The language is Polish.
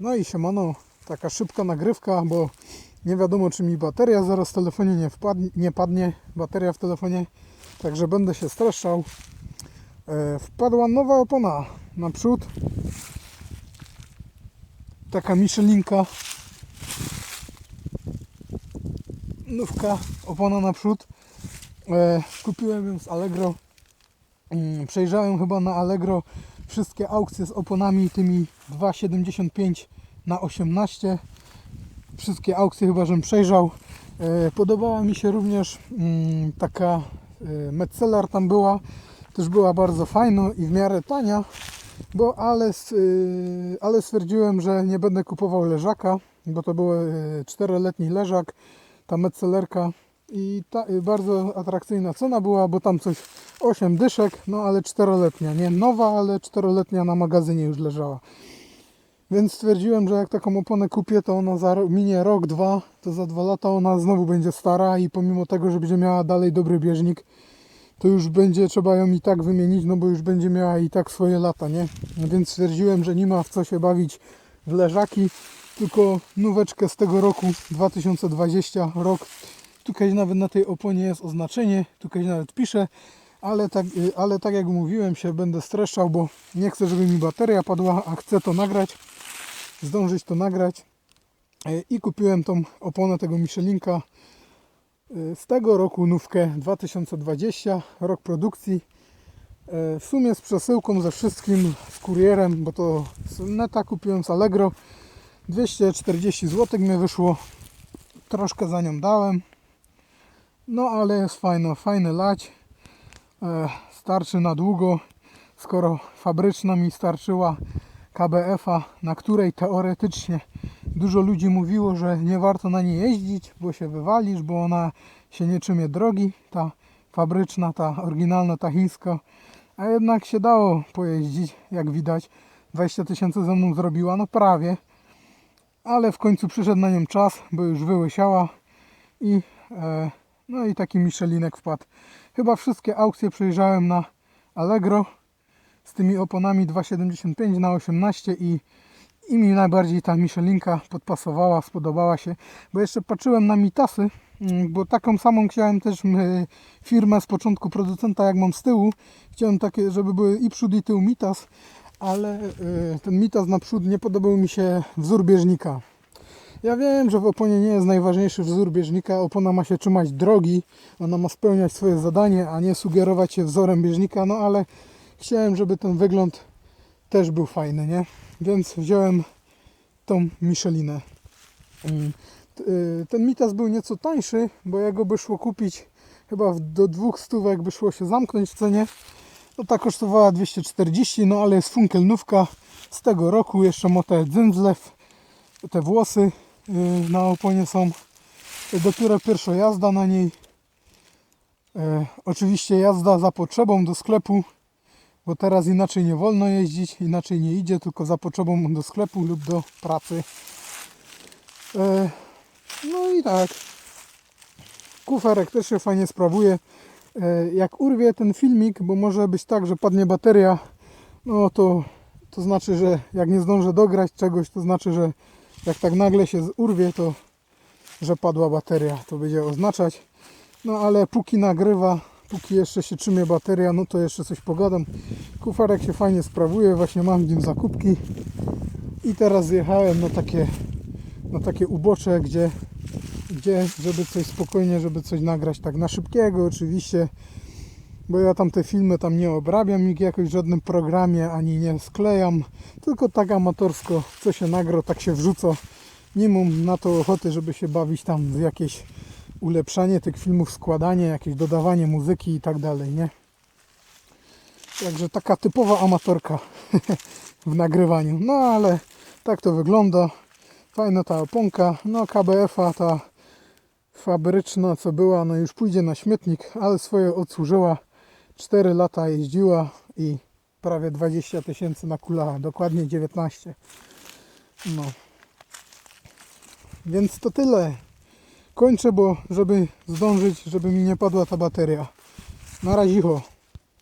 No i siemano, taka szybka nagrywka, bo nie wiadomo czy mi bateria zaraz w telefonie nie, wpadnie, nie padnie, bateria w telefonie, także będę się streszczał. E, wpadła nowa opona naprzód, taka Michelinka, nówka, opona naprzód. E, kupiłem ją z Allegro. Mm, Przejrzałem chyba na Allegro wszystkie aukcje z oponami tymi 2,75 na 18. Wszystkie aukcje chyba żem przejrzał. E, Podobała mi się również mm, taka e, Metzeler tam była. Też była bardzo fajna i w miarę tania. Bo ale, y, ale stwierdziłem, że nie będę kupował leżaka, bo to był 4-letni leżak, ta Metzelerka i ta, y, bardzo atrakcyjna cena była, bo tam coś 8 dyszek, no ale 4-letnia, nie nowa, ale 4-letnia na magazynie już leżała. Więc stwierdziłem, że jak taką oponę kupię, to ona za minie rok, dwa, to za dwa lata ona znowu będzie stara i pomimo tego, że będzie miała dalej dobry bieżnik, to już będzie trzeba ją i tak wymienić, no bo już będzie miała i tak swoje lata, nie? Więc stwierdziłem, że nie ma w co się bawić w leżaki, tylko nóweczkę z tego roku 2020 rok. Tutaj nawet na tej oponie jest oznaczenie, tutaj nawet pisze, ale tak, y, ale tak jak mówiłem się będę streszczał, bo nie chcę, żeby mi bateria padła, a chcę to nagrać, zdążyć to nagrać. E, I kupiłem tą oponę tego Michelinka y, z tego roku nówkę 2020, rok produkcji. W sumie z przesyłką ze wszystkim, z kurierem, bo to z neta kupiłem z Allegro. 240 zł mi wyszło. Troszkę za nią dałem. No ale jest fajno, fajny lać. E, starczy na długo, skoro fabryczna mi starczyła KBF-a, na której teoretycznie dużo ludzi mówiło, że nie warto na niej jeździć, bo się wywalisz, bo ona się nie czymie drogi, ta fabryczna, ta oryginalna, ta chińska. A jednak się dało pojeździć, jak widać. 20 tysięcy ze mną zrobiła, no prawie. Ale w końcu przyszedł na nią czas, bo już wyłysiała i e, no i taki Michelinek wpadł. Chyba wszystkie aukcje przejrzałem na Allegro z tymi oponami 2,75 na 18 i, i mi najbardziej ta Michelinka podpasowała, spodobała się, bo jeszcze patrzyłem na Mitasy, mm, bo taką samą chciałem też mm, firmę z początku producenta jak mam z tyłu. Chciałem takie, żeby były i przód i tył Mitas, ale y, ten Mitas na przód nie podobał mi się wzór bieżnika. Ja wiem, że w oponie nie jest najważniejszy wzór bieżnika. Opona ma się trzymać drogi, ona ma spełniać swoje zadanie, a nie sugerować się wzorem bieżnika. No ale chciałem, żeby ten wygląd też był fajny, nie? Więc wziąłem tą Michelinę. Mm, y, Ten Mitas był nieco tańszy, bo jak go by szło kupić chyba do dwóch stówek by szło się zamknąć w cenie. No ta kosztowała 240, no ale jest funkelnówka z tego roku. Jeszcze ma te dzyndzlew, te włosy na oponie są. Dopiero pierwsza jazda na niej. E, oczywiście jazda za potrzebą do sklepu, bo teraz inaczej nie wolno jeździć, inaczej nie idzie, tylko za potrzebą do sklepu lub do pracy. E, no i tak. Kuferek też się fajnie sprawuje. Jak urwie ten filmik, bo może być tak, że padnie bateria, no to, to znaczy, że jak nie zdążę dograć czegoś, to znaczy, że jak tak nagle się urwie, to że padła bateria, to będzie oznaczać. No ale póki nagrywa, póki jeszcze się trzymie bateria, no to jeszcze coś pogadam. Kuferek się fajnie sprawuje, właśnie mam w nim zakupki. I teraz zjechałem na takie, na takie ubocze, gdzie, gdzie, żeby coś spokojnie, żeby coś nagrać tak na szybkiego oczywiście. Bo ja tam te filmy tam nie obrabiam ich jakoś w żadnym programie, ani nie sklejam, tylko tak amatorsko, co się nagra, tak się wrzuca. Nie mam na to ochoty, żeby się bawić tam w jakieś ulepszanie tych filmów, składanie, jakieś dodawanie muzyki i tak dalej, nie? Także taka typowa amatorka w nagrywaniu. No ale tak to wygląda. Fajna ta oponka. No KBF-a ta fabryczna co była, no już pójdzie na śmietnik, ale swoje odsłużyła. 4 lata jeździła i prawie 20 tysięcy nakulała, dokładnie 19. No. Więc to tyle. Kończę, bo żeby zdążyć, żeby mi nie padła ta bateria. Na razie.